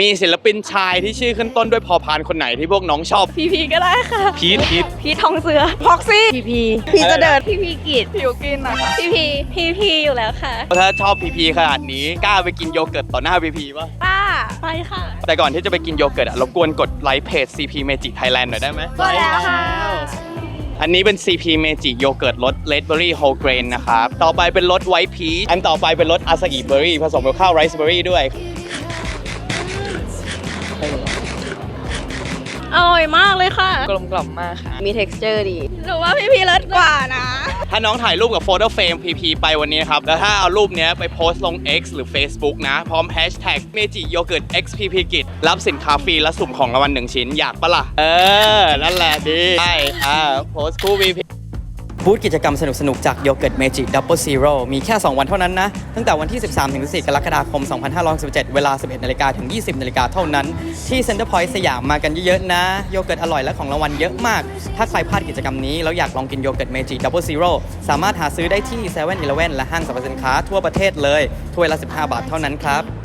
มีศิลปินชายที่ชื่อขึ้นต้นด้วยพอพานคนไหนที่พวกน้องชอบ พีพีก็ได้ค่ะ พีทพีทพีททองเสือพ็อกซี่พีพีพีจะเดินพีพีกิจผิวกินนะคะพีพีพีพีอยู่แล้วค่ะ ถ้าชอบพีพีขนาดนี้กล้าไปกินโยเกิร์ตต่อหน้าพีพีป่ะป้าไปค่ะ แต่ก่อนที่จะไปกินโยเกิร์ตอะรบกวนกดไลค์เพจ CP Magic Thailand หน่อยได้ไหมก็แล้วค่ะอันนี้เป็น CP Magic โยเกิร์ตรส Red Berry Whole Grain นะครับ ต่อไปเป็นรส White Peach อันต่อไปเป็นรส Acai Berry ผสมกับข้าว Rice Berry ด้วย ร่อยมากเลยค่ะ กลมกล่อมมากค่ะ มี texture ดีหรือว่าพีพีเลิศกว่านะ ถ้าน้องถ่ายรูปกับโฟโต้เฟรม PP ไปวันนี้นะครับ แล้วถ้าเอารูปเนี้ยไปโพสต์ลง X หรือ Facebook นะ พร้อม Hashtag Magic Yogurt X PP กิจรับสินค้าฟรีและสุ่มของรางวัลหนึ่งชิ้นอยากปะล่ะ เออ นั่นแหละดีใช่อ่าโพสต์คู่ PP บูธกิจกรรมสนุกๆ จากโยเกิร์ตเมจิ Double Zero มีแค่ 2 วันเท่านั้นนะ ตั้งแต่วันที่ 13 ถึง14กรกฎาคม 2567เวลา 11 นาฬิกาถึง 20 นาฬิกาเท่านั้น ที่ Center Point สยามมากันเยอะๆ นะ โยเกิร์ตอร่อยและของรางวัลเยอะมาก ถ้าใครพลาดกิจกรรมนี้ แล้วอยากลองกินโยเกิร์ตเมจิ Double Zero สามารถหาซื้อได้ที่7 e เ e ่ e อและห้างสรรพสินค้าทั่วประเทศเลยถ้วยละ 15 บาทเท่านั้นครับ